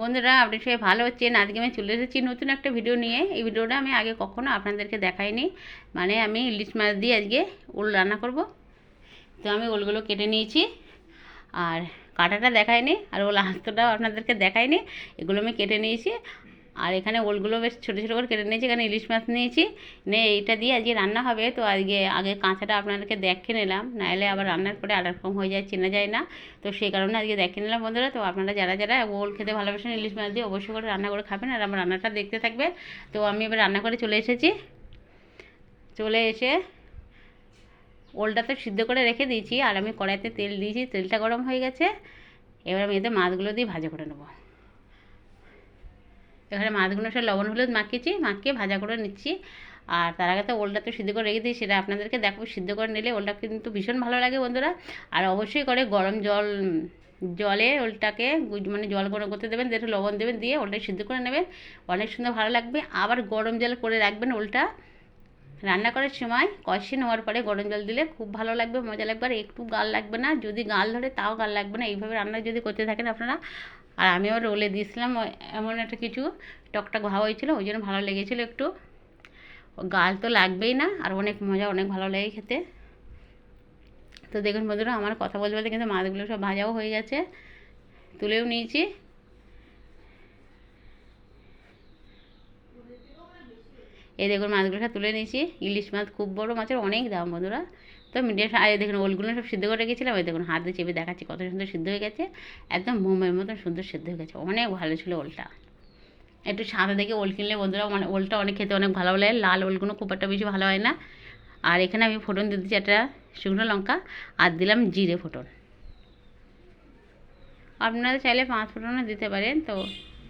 বন্ধুরা, আপনি সবাই ভালো হচ্ছেন আজকে আমি চলে এসেছি নতুন একটা ভিডিও নিয়ে। এই ভিডিওটা আমি আগে কখনো আপনাদেরকে দেখাইনি। মানে আমি ইলিশ মাছ দিয়ে আজকে ওল রান্না করব। তো আমি ওলগুলো কেটে নিয়েছি। আর কাটাটা দেখায়নি আর ওল আস্তটাও আপনাদেরকে দেখাইনি। এগুলো আমি কেটে নিয়েছি। আর এখানে ওলগুলো বেশ ছোটো ছোটো করে কেটে নিয়েছি, এখানে ইলিশ মাছ নিয়েছি। নিয়ে এইটা দিয়ে আজকে রান্না হবে, তো আজকে, আগে কাঁচাটা আপনাদেরকে দেখে নিলাম, নাহলে আবার রান্নার পরে আর রকম হয়ে যায়, চেনা যায় না। তো সেই কারণে আজকে দেখে নিলাম বন্ধুরা, তো আপনারা যারা যারা ওল খেতে ভালোবাসেন ইলিশ মাছ দিয়ে অবশ্যই করে রান্না করে খাবেন, আর আমার রান্নাটা দেখতে থাকবে তো আমি এবার রান্না করে চলে এসেছি। চলে এসে ওলটা তো সিদ্ধ করে রেখে দিয়েছি, আর আমি কড়াইতে তেল দিয়েছি, তেলটা গরম হয়ে গেছে। এবার আমি এতে মাছগুলো দিয়ে ভাজা করে নেব। এখানে মাছগুলো সব লবণ, হলুদ মাখিয়েছি, মাখিয়ে ভাজা করে নিচ্ছি। আর তার আগে তো ওলটা তো সিদ্ধ করে রেখে দিই সেটা আপনাদেরকে দেখো সিদ্ধ করে নিলে ওলটা কিন্তু ভীষণ ভালো লাগে বন্ধুরা। আর অবশ্যই করে গরম জল, জলে ওলটাকে মানে জল গরম করতে দেবেন একটু লবণ দেবেন, দিয়ে ওলটা সিদ্ধ করে নেবেন। অনেক সুন্দর ভালো লাগবে। আবার গরম জল করে রাখবেন ওলটা। রান্না করার সময় কষে নেওয়ার পরে গরম জল দিলে খুব ভালো লাগবে, মজা লাগবে, আর একটু গাল লাগবে না। যদি গাল ধরে তাও গাল লাগবে না। এইভাবে রান্না যদি করতে থাকেন আপনারা আর আমি আবার রোলে দিয়েছিলাম এমন একটা কিছু টকটক ভাব হয়েছিলো, ওই জন্য ভালো লেগেছিলো একটু। গাল তো লাগবেই না, আর অনেক মজা, অনেক ভালো লাগে খেতে। তো দেখুন বন্ধুরা, আমার কথা বলতে বলতে কিন্তু মাছগুলো সব ভাজাও হয়ে গেছে, তুলেও নিয়েছি। এই দেখুন মাছগুলো সব তুলে নিয়েছি, ইলিশ মাছ খুব বড় মাছের অনেক দাম বন্ধুরা। তো মিডিয়াম এই দেখুন, ওলগুলো সব সিদ্ধ করে রেখেছিলাম ওই দেখুন, হাতে চেপে দেখাচ্ছি কত সুন্দর সিদ্ধ হয়ে গেছে, একদম মোমের মতন সুন্দর সিদ্ধ হয়ে গেছে, অনেক ভালো ছিল ওলটা। একটু সাদা দেখে ওল কিনলে বন্ধুরা মানে ওলটা অনেক খেতে অনেক ভালো লাগে, লাল ওলগুলো খুব একটা বেশি ভালো হয় না। আর এখানে আমি ফোটন দিচ্ছি একটা শুকনো লঙ্কা, আর দিলাম জিরে ফোটন আপনারা চাইলে পাঁচ ফোটনও দিতে পারেন, তো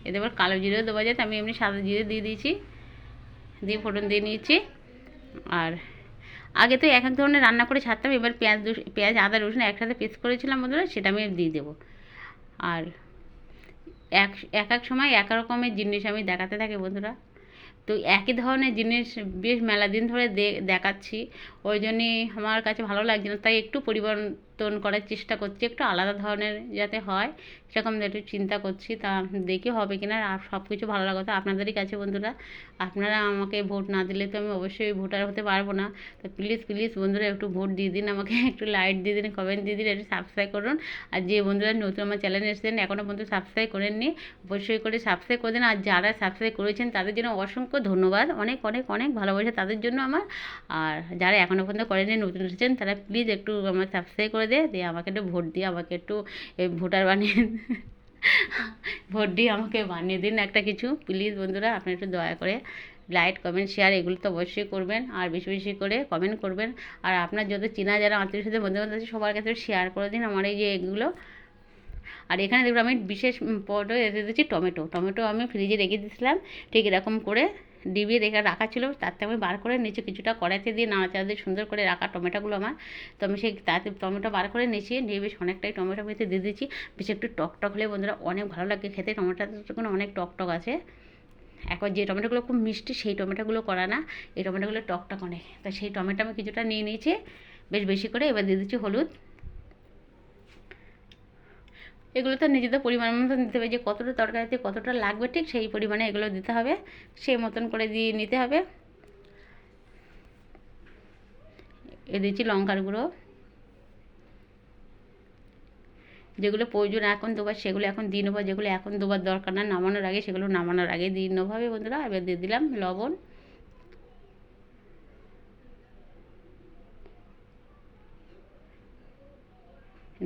এতে এবার কালো জিরেও দেওয়া যায় আমি এমনি সাদা জিরে দিয়ে দিয়েছি, দিয়ে ফোটন দিয়ে নিয়েছি, আর আগে তো এক এক ধরনের রান্না করে ছাড়তাম, এবার পেঁয়াজ পেঁয়াজ, আদা রসুন একসাথে পেস্ট করেছিলাম বন্ধুরা, সেটা আমি দিয়ে দেবো। আর এক এক এক সময় এক রকমের জিনিস আমি দেখাতে থাকি বন্ধুরা। তো একই ধরনের জিনিস বেশ মেলা দিন ধরে দেখাচ্ছি, ওই জন্যে আমার কাছে ভালো লাগছে না তাই একটু পরিবর্তন করার চেষ্টা করছি, একটু আলাদা ধরনের যাতে হয়, সেরকম একটু চিন্তা করছি, তা দেখি হবে কিনা, আর সব কিছু ভালো লাগতো আপনাদেরই কাছে বন্ধুরা। আপনারা আমাকে ভোট না দিলে তো আমি অবশ্যই ভোটার হতে পারব না। তো প্লিজ প্লিজ বন্ধুরা একটু ভোট দিয়ে দিন, আমাকে একটু লাইট দিয়ে দিন কমেন্ট দিয়ে দিন, একটু সাবস্ক্রাইব করুন। আর যে বন্ধুরা নতুন আমার চ্যানেলে এসেছেন এখনও পর্যন্ত সাবস্ক্রাইব করেননি, অবশ্যই করে সাবস্ক্রাইব করে দিন। আর যারা সাবস্ক্রাইব করেছেন, তাদের জন্য অসংখ্য ধন্যবাদ, অনেক অনেক অনেক ভালোবাসা তাদের জন্য আমার। আর যারা এখনও পর্যন্ত করেনি নতুন এসেছেন, তারা প্লিজ একটু আমার সাবস্ক্রাইব করে দিয়ে দিয়ে আমাকে একটু ভোট দিয়ে আমাকে একটু ভোটার বানিয়ে ভোট দিয়ে আমাকে বানিয়ে দিন একটা কিছু। প্লিজ বন্ধুরা আপনি একটু দয়া করে লাইক কমেন্ট শেয়ার এগুলো তো অবশ্যই করবেন। আর বেশি বেশি করে কমেন্ট করবেন। আর আপনার যত চেনা যারা আত্মীয় সাথে বন্ধু বান্ধব আছে, সবার কাছে শেয়ার করে দিন আমার এই যে এগুলো। আর এখানে দেখুন আমি বিশেষ পটে রেখে দিচ্ছি টমেটো। টমেটো আমি ফ্রিজে রেখে দিয়েছিলাম, ঠিক এরকম করে। ডিবিয়ে রেখে রাখা ছিল তার থেকে আমি বার করে নিচে কিছুটা কড়াইতে দিয়ে নাড়াচাড়া দিয়ে সুন্দর করে রাখা টমেটোগুলো আমার। তো আমি সেই তাতে টমেটো বার করে নিয়েছি, নিয়ে বেশ অনেকটাই টমেটো মেতে দিয়ে দিয়েছি। বেশ একটু টক টক হলে বন্ধুরা অনেক ভালো লাগে খেতে টমেটোটা অনেক টক টক আছে। এখন যে টমেটোগুলো খুব মিষ্টি, সেই টমেটোগুলো করা না, এই টমেটোগুলো টক টক অনেক। তো সেই টমেটো আমি কিছুটা নিয়ে নিয়েছি, বেশ বেশি করে। এবার দিয়ে দিচ্ছি হলুদ। এগুলো তো নিজেদের পরিমাণ মতন দিতে হবে, যে কতটা তরকারিতে কতটা লাগবে ঠিক সেই পরিমাণে এগুলো দিতে হবে, সেই মতন করে দিয়ে নিতে হবে। এ দিচ্ছি লঙ্কার গুঁড়ো। যেগুলো প্রয়োজন এখন দেবার সেগুলো এখন দিয়ে নেব, যেগুলো এখন দেবার দরকার না, নামানোর আগে সেগুলো নামানোর আগে দিয়ে নেব হবে বন্ধুরা, এবার দিয়ে দিলাম লবণ।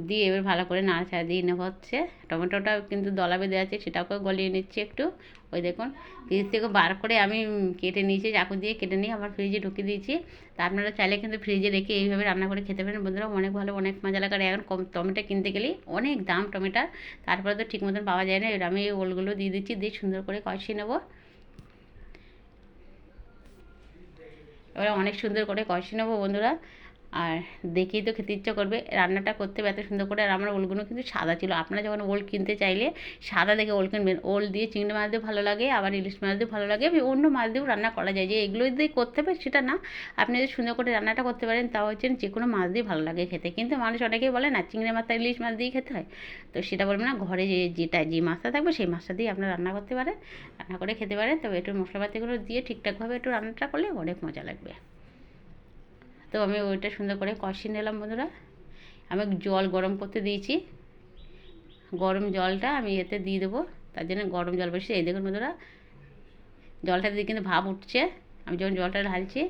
দিয়ে এবার ভালো করে নাড়াচাড়া দিয়ে নেওয়া হচ্ছে। টমেটোটা কিন্তু দলা বেঁধে আছে, সেটাকেও গলিয়ে নিচ্ছি একটু। ওই দেখুন, ফ্রিজ থেকে বার করে আমি কেটে নিয়েছি, চাকু দিয়ে কেটে নিয়ে আবার ফ্রিজে ঢুকিয়ে দিয়েছি। তা আপনারা চাইলে কিন্তু ফ্রিজে রেখে এইভাবে রান্না করে খেতে পারেন। বন্ধুরা, অনেক ভালো, অনেক মজা লাগে আর এখন কম টমেটো কিনতে গেলেই অনেক দাম টমেটোর। তারপরে তো ঠিক মতন পাওয়া যায় না। এবার আমি ওলগুলো দিয়ে দিচ্ছি, দিয়ে সুন্দর করে কষিয়ে নেব। এবার অনেক সুন্দর করে কষিয়ে নেব বন্ধুরা। আর দেখেই তো খেতে ইচ্ছা করবে। রান্নাটা করতে হবে, এত সুন্দর করে। আর আমার ওলগুলো কিন্তু সাদা ছিল। আপনারা যখন ওল কিনতে চাইলে সাদা দেখে ওল কিনবেন। ওল দিয়ে চিংড়ি মাছ দিয়ে ভালো লাগে, আবার ইলিশ মাছ দিয়ে ভালো লাগে অন্য মাছ দিয়েও রান্না করা যায়। যে এগুলো দিয়ে করতে হবে, সেটা না। আপনি যদি সুন্দর করে রান্নাটা করতে পারেন, তাও হচ্ছে যে কোনো মাছ দিয়ে ভালো লাগে খেতে। কিন্তু মানুষ অনেকেই বলে না, চিংড়ি মাছ ইলিশ মাছ দিয়ে খেতে হয়। তো সেটা বলবে না, ঘরে যে যেটা, যে মাছটা থাকবে, সেই মাছটা দিয়ে আপনারা রান্না করতে পারেন। রান্না করে খেতে পারেন। তবে একটু মশলাপাতিগুলো দিয়ে ঠিকঠাকভাবে একটু রান্নাটা করলে অনেক মজা লাগবে। তো আমি ওইটা সুন্দর করে কষিয়ে নিলাম বন্ধুরা। আমি জল গরম করতে দিয়েছি। গরম জলটা আমি এতে দিয়ে দেবো। তার জন্য গরম জল বসে এই দেখুন বন্ধুরা, জলটা দিয়ে কিন্তু ভাব উঠছে। আমি যখন জলটা ঢালছি,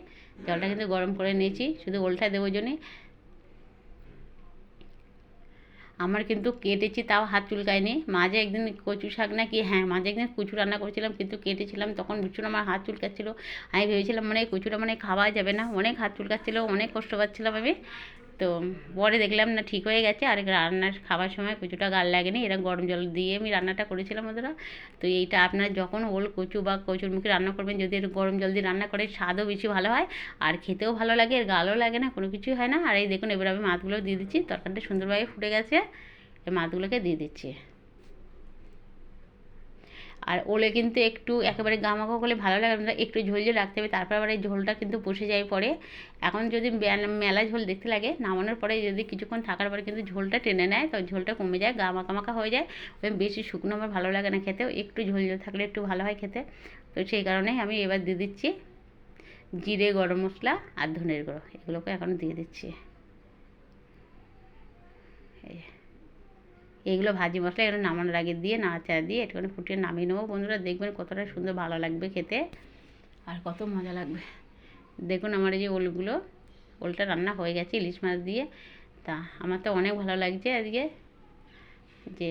জলটা কিন্তু গরম করে নিয়েছি। শুধু ওলটা দেবো জন্যে আমার কিন্তু কেটেছি, তাও হাত চুলকায়নি। মাঝে একদিন কচু শাক না কি হ্যাঁ মাঝে একদিন কচু রান্না করেছিলাম, কিন্তু কেটেছিলাম, তখন ভীষণ আমার হাত চুলকাচ্ছিলো। আমি ভেবেছিলাম মানে কচুটা মানে খাওয়া যাবে না। অনেক হাত চুলকাচ্ছিলো, অনেক কষ্ট পাচ্ছিলাম আমি। তো পরে দেখলাম না ঠিক হয়ে গেছে। আর রান্নার খাবার সময় কচুটা গাল লাগেনি। এরকম গরম জল দিয়ে আমি রান্নাটা করেছিলাম ওদেরা। তো এইটা আপনার যখন ওল, কচু বা কচুর মুখে রান্না করবেন, যদি গরম জল দিয়ে রান্না করে স্বাদও বেশি ভালো হয়। আর খেতেও ভালো লাগে, আর গালও লাগে না, কোনো কিছুই হয় না। আর এই দেখুন, এবার আমি মাছগুলো দিয়ে দিচ্ছি। তরকারিটা সুন্দরভাবে ফুটে গেছে। এই মাছগুলোকে দিয়ে দিচ্ছি। আর ওলে কিন্তু একটু একেবারে গামাগা করলে ভালো লাগে না একটু ঝোল ঝোল রাখতে হবে, তারপর আবার এই ঝোলটা কিন্তু বসে যায় পরে। এখন যদি মেলা ঝোল দেখতে লাগে, নামানোর পরে যদি কিছুক্ষণ থাকার পরে কিন্তু ঝোলটা টেনে নেয়, তো ঝোলটা কমে যায় গামাকা মাখা হয়ে যায়। ওই বেশি শুকনো আমার ভালো লাগে না খেতে, একটু ঝোল ঝোল থাকলে একটু ভালো হয় খেতে। তো সেই কারণে আমি এবার দিয়ে দিচ্ছি জিরে, গরম মশলা আর ধনের গুঁড়ো, এগুলোকে এখন দিয়ে দিচ্ছি। এই। এইগুলো ভাজি মশলা এগুলো নামানোর আগে দিয়ে নাচা দিয়ে একটুখানি ফুটিয়ে নামিয়ে নেব। বন্ধুরা, দেখবেন কতটা সুন্দর ভালো লাগবে খেতে। আর কত মজা লাগবে। দেখুন আমার এই যে ওলগুলো, ওলটা রান্না হয়ে গেছে ইলিশ মাছ দিয়ে। তা আমার তো অনেক ভালো লাগছে আজকে যে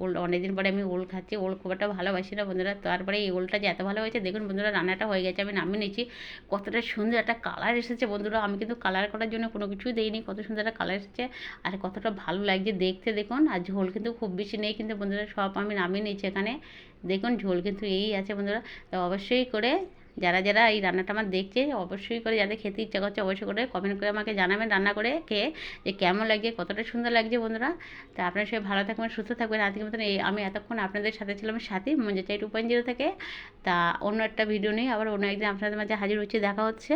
ওল অনেকদিন পরে আমি ওল খাচ্ছি, ওল খুব একটা ভালোবাসি না বন্ধুরা। তারপরে এই ওলটা যে এত ভালো হয়েছে দেখুন বন্ধুরা, রান্নাটা হয়ে গেছে, আমি নামিয়ে নিয়েছি। কতটা সুন্দর একটা কালার এসেছে বন্ধুরা। আমি কিন্তু কালার করার জন্য কোনো কিছুই দিইনি, কত সুন্দর একটা কালার এসেছে। আর কতটা ভালো লাগছে দেখতে, দেখুন। আর ঝোল কিন্তু খুব বেশি নেই কিন্তু বন্ধুরা, সব আমি নামিয়ে নিয়েছি এখানে। দেখুন, ঝোল কিন্তু এই আছে বন্ধুরা। তো অবশ্যই করে যারা যারা এই রান্নাটা আমার দেখছে, অবশ্যই করে যাদের খেতে ইচ্ছা করছে অবশ্যই করে কমেন্ট করে আমাকে জানাবেন রান্না করে খেয়ে যে কেমন লাগছে, কতটা সুন্দর লাগছে বন্ধুরা। তা আপনার সবাই ভালো থাকবেন, সুস্থ থাকবেন। আজকের মতন এই আমি এতক্ষণ আপনাদের সাথে ছিলাম সাথী মঞ্জা চাই টু পয়েন্ট জিরো থেকে। তা অন্য একটা ভিডিও নেই আবার অন্য একদিন আপনাদের মাঝে হাজির হচ্ছে, দেখা হচ্ছে।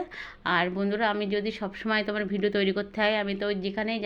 আর বন্ধুরা, আমি যদি সবসময় তোমার ভিডিও তৈরি করতে হয়, আমি তো যেখানেই